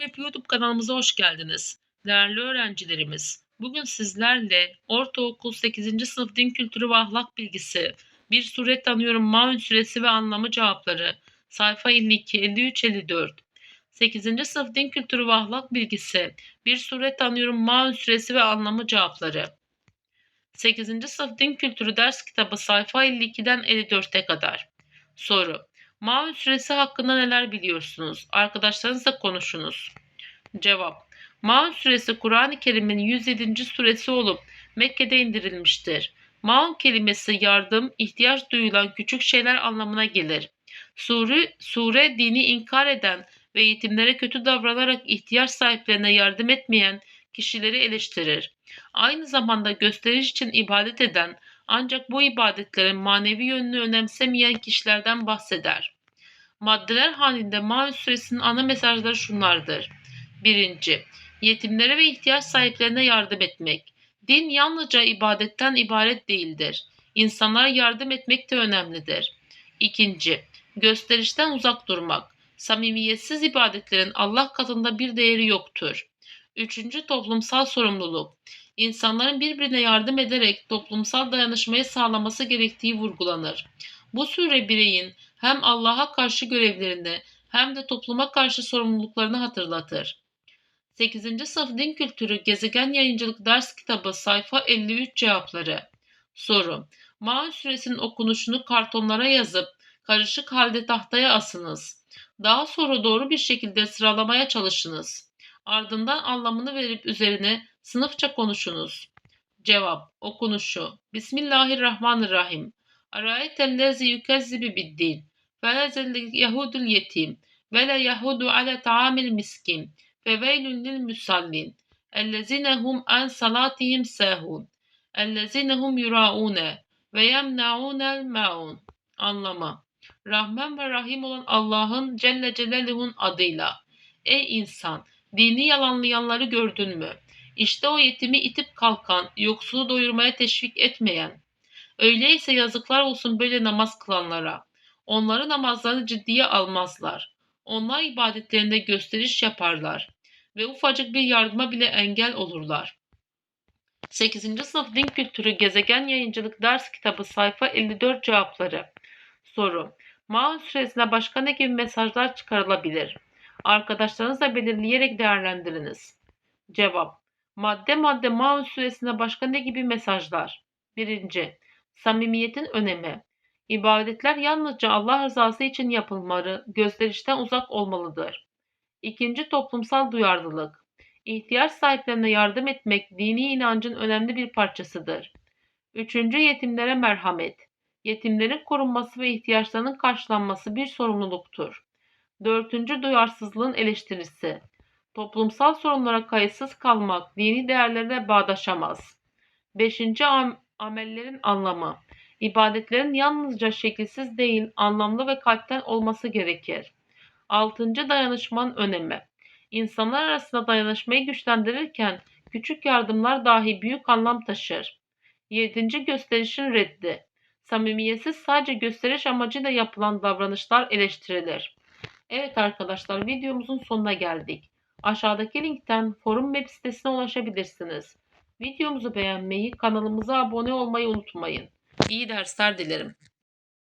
Map YouTube kanalımıza hoş geldiniz. Değerli öğrencilerimiz, bugün sizlerle Ortaokul 8. sınıf din kültürü ve ahlak bilgisi, bir sure tanıyorum maun süresi ve anlamı cevapları, sayfa 52, 53, 54. 8. sınıf din kültürü ve ahlak bilgisi, bir sure tanıyorum maun süresi ve anlamı cevapları. 8. sınıf din kültürü ders kitabı sayfa 52'den 54'e kadar. Soru. Maun süresi hakkında neler biliyorsunuz? Arkadaşlarınızla konuşunuz. Cevap. Maun suresi Kur'an-ı Kerim'in 107. suresi olup Mekke'de indirilmiştir. Maun kelimesi yardım, ihtiyaç duyulan küçük şeyler anlamına gelir. Sure, sure dini inkar eden ve yetimlere kötü davranarak ihtiyaç sahiplerine yardım etmeyen kişileri eleştirir. Aynı zamanda gösteriş için ibadet eden ancak bu ibadetlerin manevi yönünü önemsemeyen kişilerden bahseder. Maddeler halinde Maun suresinin ana mesajları şunlardır. Birinci, yetimlere ve ihtiyaç sahiplerine yardım etmek. Din yalnızca ibadetten ibaret değildir. İnsanlara yardım etmek de önemlidir. İkinci, gösterişten uzak durmak. Samimiyetsiz ibadetlerin Allah katında bir değeri yoktur. Üçüncü, toplumsal sorumluluk. İnsanların birbirine yardım ederek toplumsal dayanışmayı sağlaması gerektiği vurgulanır. Bu sure bireyin hem Allah'a karşı görevlerini hem de topluma karşı sorumluluklarını hatırlatır. 8. Sınıf Din Kültürü Gezegen Yayıncılık Ders Kitabı Sayfa 53 Cevapları Soru Maun Suresinin okunuşunu kartonlara yazıp karışık halde tahtaya asınız. Daha sonra doğru bir şekilde sıralamaya çalışınız. Ardından anlamını verip üzerine sınıfça konuşunuz. Cevap Okunuşu. Bismillahirrahmanirrahim. Araeytellezi yükezzibi biddin. Felezel yahudul yetim. Ve la yahudu ala taamil miskin. Feveylün lil musallin. Ellezine hum an salatihim sahun ellezine hum yuraune. Ve yemnaunel maun. Anlama. Rahman ve Rahim olan Allah'ın Celle Celaluhu'nun adıyla. Ey insan! Dini yalanlayanları gördün mü? İşte o yetimi itip kalkan, yoksulu doyurmaya teşvik etmeyen. Öyleyse yazıklar olsun böyle namaz kılanlara. Onları namazlarını ciddiye almazlar. Onlar ibadetlerinde gösteriş yaparlar ve ufacık bir yardıma bile engel olurlar. 8. Sınıf Din Kültürü Gezegen Yayıncılık Ders Kitabı Sayfa 54 Cevapları Soru Maun süresine başka ne gibi mesajlar çıkarılabilir? Arkadaşlarınızla belirleyerek değerlendiriniz. Cevap Madde madde Maun süresine başka ne gibi mesajlar? 1. Samimiyetin önemi İbadetler yalnızca Allah rızası için yapılmalı, gösterişten uzak olmalıdır. İkinci toplumsal duyarlılık. İhtiyaç sahiplerine yardım etmek dini inancın önemli bir parçasıdır. Üçüncü yetimlere merhamet. Yetimlerin korunması ve ihtiyaçlarının karşılanması bir sorumluluktur. Dördüncü duyarsızlığın eleştirisi. Toplumsal sorunlara kayıtsız kalmak dini değerlerine bağdaşamaz. Beşinci am amellerin anlamı. İbadetlerin yalnızca şekilsiz değil, anlamlı ve kalpten olması gerekir. Altıncı dayanışmanın önemi. İnsanlar arasında dayanışmayı güçlendirirken küçük yardımlar dahi büyük anlam taşır. Yedinci gösterişin reddi. Samimiyetsiz sadece gösteriş amacıyla yapılan davranışlar eleştirilir. Evet arkadaşlar videomuzun sonuna geldik. Aşağıdaki linkten forum web sitesine ulaşabilirsiniz. Videomuzu beğenmeyi, kanalımıza abone olmayı unutmayın. İyi dersler dilerim.